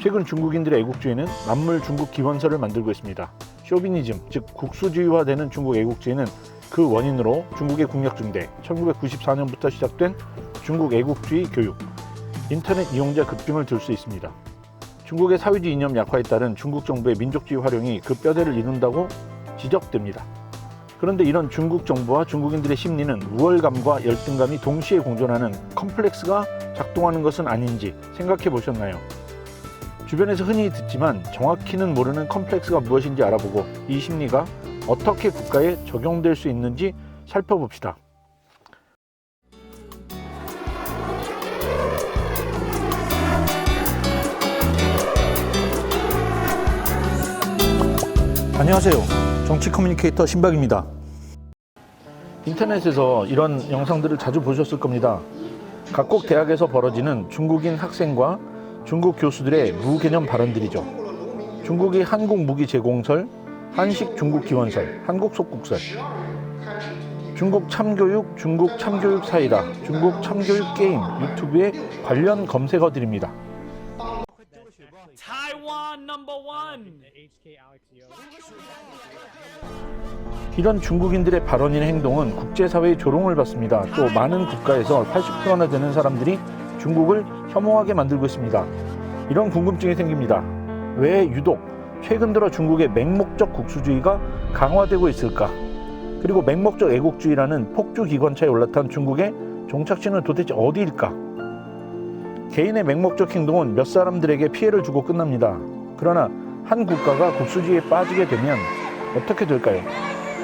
최근 중국인들의 애국주의는 만물 중국 기원서를 만들고 있습니다. 쇼비니즘, 즉 국수주의화되는 중국 애국주의는 그 원인으로 중국의 국력 중대 1994년부터 시작된 중국 애국주의 교육, 인터넷 이용자 급증을 들 수 있습니다. 중국의 사회주의 이념 약화에 따른 중국 정부의 민족주의 활용이 그 뼈대를 이룬다고 지적됩니다. 그런데 이런 중국 정부와 중국인들의 심리는 우월감과 열등감이 동시에 공존하는 컴플렉스가 작동하는 것은 아닌지 생각해 보셨나요? 주변에서 흔히 듣지만 정확히는 모르는 컴플렉스가 무엇인지 알아보고 이 심리가 어떻게 국가에 적용될 수 있는지 살펴봅시다. 안녕하세요. 정치 커뮤니케이터 신박입니다. 인터넷에서 이런 영상들을 자주 보셨을 겁니다. 각국 대학에서 벌어지는 중국인 학생과 중국 교수들의 무개념 발언들이죠. 중국이 한국 무기 제공설, 한식 중국 기원설, 한국 속국설, 중국 참교육, 중국 참교육 사이다, 중국 참교육 게임 유튜브의 관련 number one. 이런 중국인들의 발언이나 행동은 국제사회의 조롱을 받습니다. 또 많은 국가에서 80%나 되는 사람들이 중국을 혐오하게 만들고 있습니다. 이런 궁금증이 생깁니다. 왜 유독 최근 들어 중국의 맹목적 국수주의가 강화되고 있을까? 그리고 맹목적 애국주의라는 폭주 기관차에 올라탄 중국의 종착지는 도대체 어디일까? 개인의 맹목적 행동은 몇 사람들에게 피해를 주고 끝납니다. 그러나 한 국가가 국수주의에 빠지게 되면 어떻게 될까요?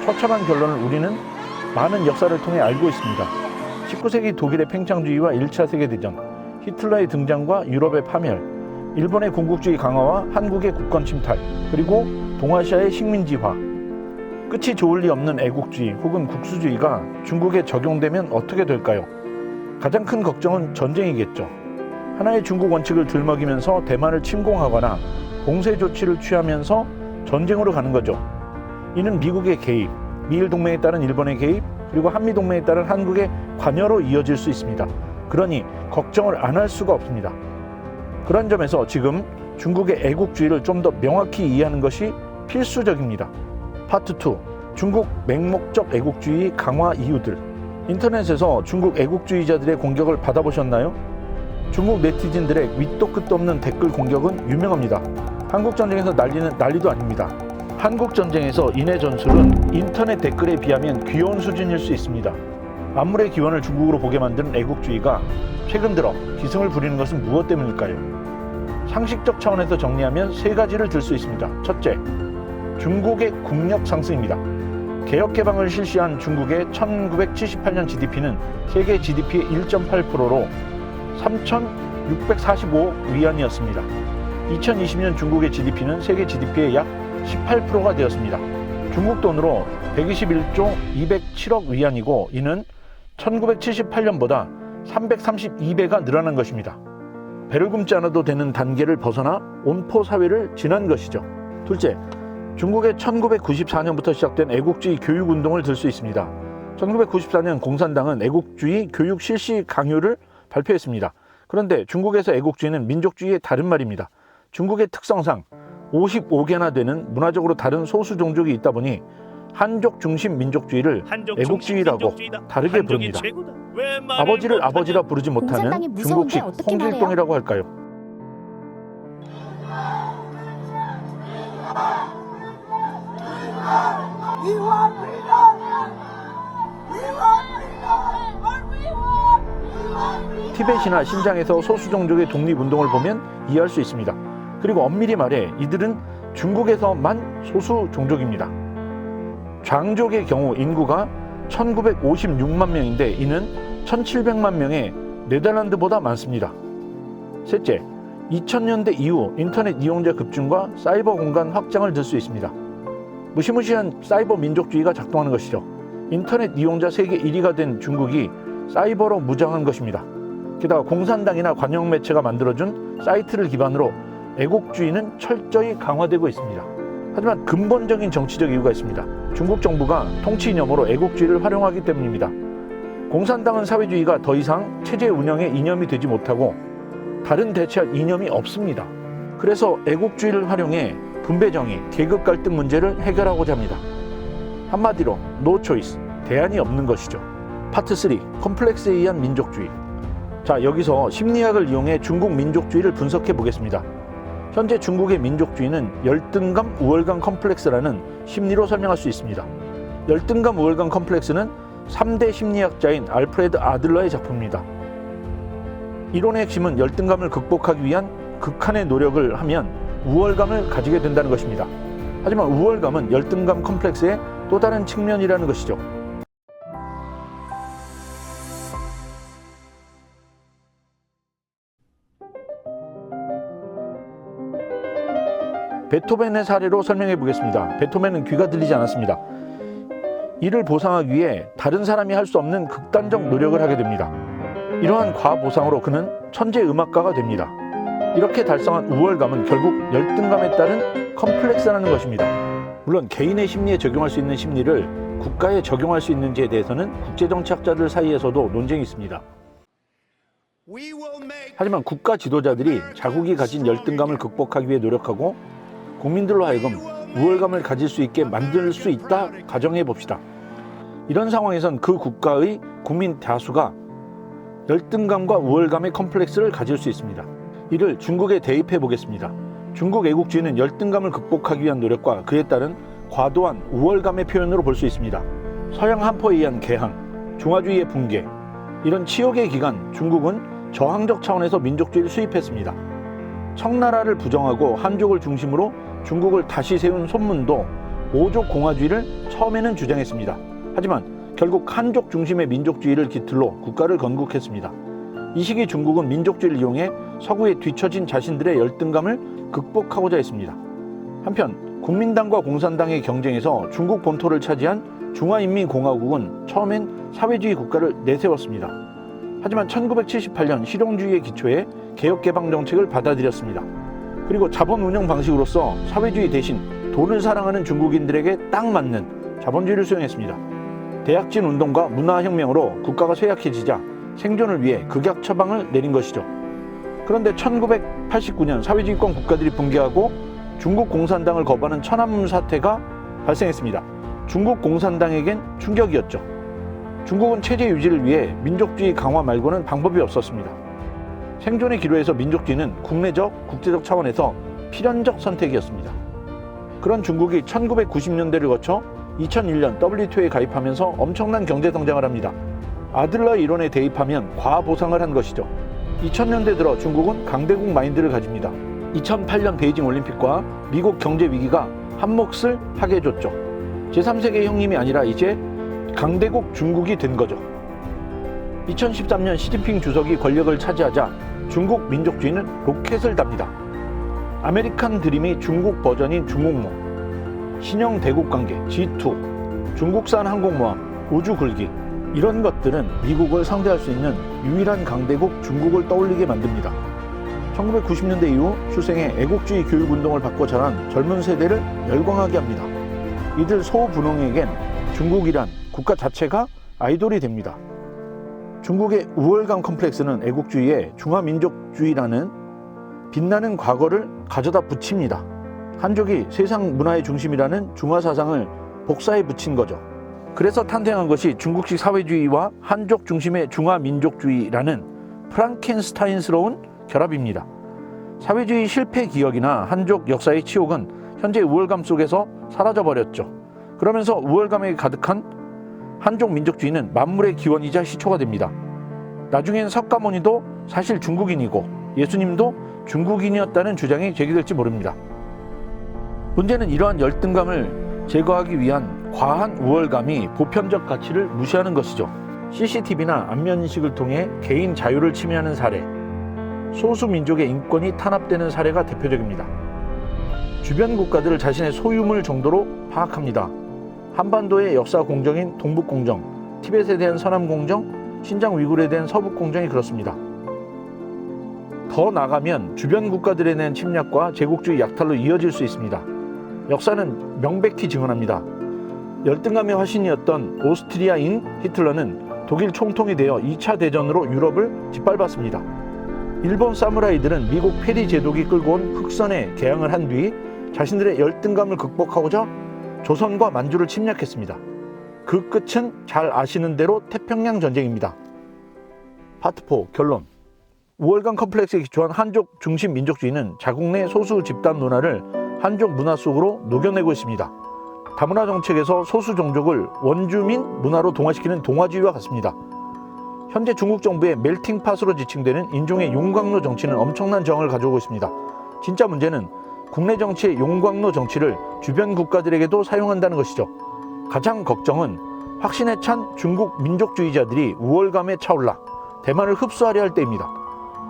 처참한 결론을 우리는 많은 역사를 통해 알고 있습니다. 19세기 독일의 팽창주의와 1차 세계대전, 히틀러의 등장과 유럽의 파멸, 일본의 군국주의 강화와 한국의 국권 침탈, 그리고 동아시아의 식민지화. 끝이 좋을 리 없는 애국주의 혹은 국수주의가 중국에 적용되면 어떻게 될까요? 가장 큰 걱정은 전쟁이겠죠. 하나의 중국 원칙을 들먹이면서 대만을 침공하거나 공세 조치를 취하면서 전쟁으로 가는 거죠. 이는 미국의 개입, 미일 동맹에 따른 일본의 개입, 그리고 한미 동맹에 따른 한국의 관여로 이어질 수 있습니다. 그러니 걱정을 안 할 수가 없습니다. 그런 점에서 지금 중국의 애국주의를 좀 더 명확히 이해하는 것이 필수적입니다. 파트 2. 중국 맹목적 애국주의 강화 이유들. 인터넷에서 중국 애국주의자들의 공격을 받아보셨나요? 중국 네티즌들의 밑도 끝도 없는 댓글 공격은 유명합니다. 한국 전쟁에서 난리는 난리도 아닙니다. 한국 전쟁에서 인해 전술은 인터넷 댓글에 비하면 귀여운 수준일 수 있습니다. 만물의 기원을 중국으로 보게 만드는 애국주의가 최근 들어 기승을 부리는 것은 무엇 때문일까요? 상식적 차원에서 정리하면 세 가지를 들 수 있습니다. 첫째, 중국의 국력 상승입니다. 개혁 개방을 실시한 중국의 1978년 GDP는 세계 GDP의 1.8%로 3,645억 위안이었습니다. 2020년 중국의 GDP는 세계 GDP의 약 18%가 되었습니다. 중국 돈으로 121조 207억 위안이고 이는 1978년보다 332배가 늘어난 것입니다. 배를 굶지 않아도 되는 단계를 벗어나 온포 사회를 지난 것이죠. 둘째, 중국의 1994년부터 시작된 애국주의 교육 운동을 들 수 있습니다. 1994년 공산당은 애국주의 교육 실시 강요를 발표했습니다. 그런데 중국에서 애국주의는 민족주의의 다른 말입니다. 중국의 특성상 55개나 되는 문화적으로 다른 소수 종족이 있다 보니 한족 중심 민족주의를 한족 애국주의라고 민족주의다. 다르게 부릅니다. 아버지를? 아버지라 부르지 못하는 무서운데 중국식 홍길동이라고 할까요? 티벳이나 신장에서 소수 종족의 독립 운동을 보면 이해할 수 있습니다. 그리고 엄밀히 말해 이들은 중국에서만 소수 종족입니다. 장족의 경우 인구가 1956만 명인데 이는 1700만 명의 네덜란드보다 많습니다. 셋째, 2000년대 이후 인터넷 이용자 급증과 사이버 공간 확장을 들 수 있습니다. 무시무시한 사이버 민족주의가 작동하는 것이죠. 인터넷 이용자 세계 1위가 된 중국이 사이버로 무장한 것입니다. 게다가 공산당이나 관영 매체가 만들어준 사이트를 기반으로 애국주의는 철저히 강화되고 있습니다. 하지만 근본적인 정치적 이유가 있습니다. 중국 정부가 통치 이념으로 애국주의를 활용하기 때문입니다. 공산당은 사회주의가 더 이상 체제 운영의 이념이 되지 못하고 다른 대체할 이념이 없습니다. 그래서 애국주의를 활용해 분배정의, 계급 갈등 문제를 해결하고자 합니다. 한마디로 노 초이스, 대안이 없는 것이죠. 파트 3, 컴플렉스에 의한 민족주의. 자, 여기서 심리학을 이용해 중국 민족주의를 분석해 보겠습니다. 현재 중국의 민족주의는 열등감, 우월감 컴플렉스라는 심리로 설명할 수 있습니다. 열등감, 우월감 컴플렉스는 3대 심리학자인 알프레드 아들러의 작품입니다. 이론의 핵심은 열등감을 극복하기 위한 극한의 노력을 하면 우월감을 가지게 된다는 것입니다. 하지만 우월감은 열등감 컴플렉스의 또 다른 측면이라는 것이죠. 베토벤의 사례로 설명해 보겠습니다. 베토벤은 귀가 들리지 않았습니다. 이를 보상하기 위해 다른 사람이 할 수 없는 극단적 노력을 하게 됩니다. 이러한 과보상으로 그는 천재 음악가가 됩니다. 이렇게 달성한 우월감은 결국 열등감에 따른 컴플렉스라는 것입니다. 물론 개인의 심리에 적용할 수 있는 심리를 국가에 적용할 수 있는지에 대해서는 국제정치학자들 사이에서도 논쟁이 있습니다. 하지만 국가 지도자들이 자국이 가진 열등감을 극복하기 위해 노력하고 국민들로 하여금 우월감을 가질 수 있게 만들 수 있다 가정해 봅시다. 이런 상황에선 그 국가의 국민 다수가 열등감과 우월감의 컴플렉스를 가질 수 있습니다. 이를 중국에 대입해 보겠습니다. 중국 애국주의는 열등감을 극복하기 위한 노력과 그에 따른 과도한 우월감의 표현으로 볼 수 있습니다. 서양 한포에 의한 개항, 중화주의의 붕괴, 이런 치욕의 기간 중국은 저항적 차원에서 민족주의를 수입했습니다. 청나라를 부정하고 한족을 중심으로 중국을 다시 세운 손문도 오족 공화주의를 처음에는 주장했습니다. 하지만 결국 한족 중심의 민족주의를 기틀로 국가를 건국했습니다. 이 시기 중국은 민족주의를 이용해 서구에 뒤처진 자신들의 열등감을 극복하고자 했습니다. 한편 국민당과 공산당의 경쟁에서 중국 본토를 차지한 중화인민공화국은 처음엔 사회주의 국가를 내세웠습니다. 하지만 1978년 실용주의의 기초에 개혁개방 정책을 받아들였습니다. 그리고 자본 운영 방식으로서 사회주의 대신 돈을 사랑하는 중국인들에게 딱 맞는 자본주의를 수용했습니다. 대약진 운동과 문화혁명으로 국가가 쇠약해지자 생존을 위해 극약 처방을 내린 것이죠. 그런데 1989년 사회주의권 국가들이 붕괴하고 중국 공산당을 거부하는 천안문 사태가 발생했습니다. 중국 공산당에겐 충격이었죠. 중국은 체제 유지를 위해 민족주의 강화 말고는 방법이 없었습니다. 생존의 기로에서 민족주의는 국내적, 국제적 차원에서 필연적 선택이었습니다. 그런 중국이 1990년대를 거쳐 2001년 WTO에 가입하면서 엄청난 경제 성장을 합니다. 아들러 이론에 대입하면 과보상을 한 것이죠. 2000년대 들어 중국은 강대국 마인드를 가집니다. 2008년 베이징 올림픽과 미국 경제 위기가 한몫을 하게 해줬죠. 제3세계 형님이 아니라 이제 강대국 중국이 된 거죠. 2013년 시진핑 주석이 권력을 차지하자 중국 민족주의는 로켓을 답니다. 아메리칸 드림이 중국 버전인 중국몽, 신형 대국 관계, G2, 중국산 항공모함, 우주 굴기, 이런 것들은 미국을 상대할 수 있는 유일한 강대국 중국을 떠올리게 만듭니다. 1990년대 이후 출생해 애국주의 교육 운동을 받고 자란 젊은 세대를 열광하게 합니다. 이들 소분홍에겐 중국이란 국가 자체가 아이돌이 됩니다. 중국의 우월감 컴플렉스는 애국주의에 중화민족주의라는 빛나는 과거를 가져다 붙입니다. 한족이 세상 문화의 중심이라는 중화사상을 복사해 붙인 거죠. 그래서 탄생한 것이 중국식 사회주의와 한족 중심의 중화민족주의라는 프랑켄스타인스러운 결합입니다. 사회주의 실패 기억이나 한족 역사의 치욕은 현재 우월감 속에서 사라져 버렸죠. 그러면서 우월감에 가득한 한족 민족주의는 만물의 기원이자 시초가 됩니다. 나중엔 석가모니도 사실 중국인이고 예수님도 중국인이었다는 주장이 제기될지 모릅니다. 문제는 이러한 열등감을 제거하기 위한 과한 우월감이 보편적 가치를 무시하는 것이죠. CCTV나 안면인식을 통해 개인 자유를 침해하는 사례, 소수 민족의 인권이 탄압되는 사례가 대표적입니다. 주변 국가들을 자신의 소유물 정도로 파악합니다. 한반도의 역사 공정인 동북 공정, 티벳에 대한 서남 공정, 신장 위굴에 대한 서북 공정이 그렇습니다. 더 나가면 주변 국가들에 대한 침략과 제국주의 약탈로 이어질 수 있습니다. 역사는 명백히 증언합니다. 열등감의 화신이었던 오스트리아인 히틀러는 독일 총통이 되어 2차 대전으로 유럽을 짓밟았습니다. 일본 사무라이들은 미국 페리 제독이 끌고 온 흑선에 개항을 한 뒤 자신들의 열등감을 극복하고자 조선과 만주를 침략했습니다. 그 끝은 잘 아시는 대로 태평양 전쟁입니다. 파트 4 결론 우월감 컴플렉스에 기초한 한족 중심 민족주의는 자국 내 소수 집단 문화를 한족 문화 속으로 녹여내고 있습니다. 다문화 정책에서 소수 종족을 원주민 문화로 동화시키는 동화주의와 같습니다. 현재 중국 정부의 멜팅팟으로 지칭되는 인종의 용광로 정치는 엄청난 저항을 가져오고 있습니다. 진짜 문제는 국내 정치의 용광로 정치를 주변 국가들에게도 사용한다는 것이죠. 가장 걱정은 확신에 찬 중국 민족주의자들이 우월감에 차올라 대만을 흡수하려 할 때입니다.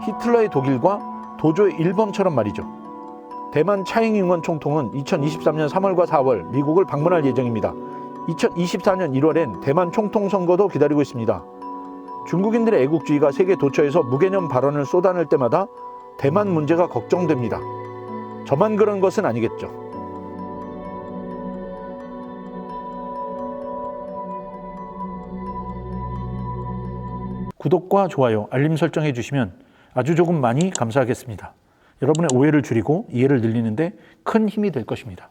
히틀러의 독일과 도조의 일본처럼 말이죠. 대만 차잉잉원 총통은 2023년 3월과 4월 미국을 방문할 예정입니다. 2024년 1월엔 대만 총통 선거도 기다리고 있습니다. 중국인들의 애국주의가 세계 도처에서 무개념 발언을 쏟아낼 때마다 대만 문제가 걱정됩니다. 저만 그런 것은 아니겠죠. 구독과 좋아요, 알림 설정해 주시면 아주 조금 많이 감사하겠습니다. 여러분의 오해를 줄이고 이해를 늘리는데 큰 힘이 될 것입니다.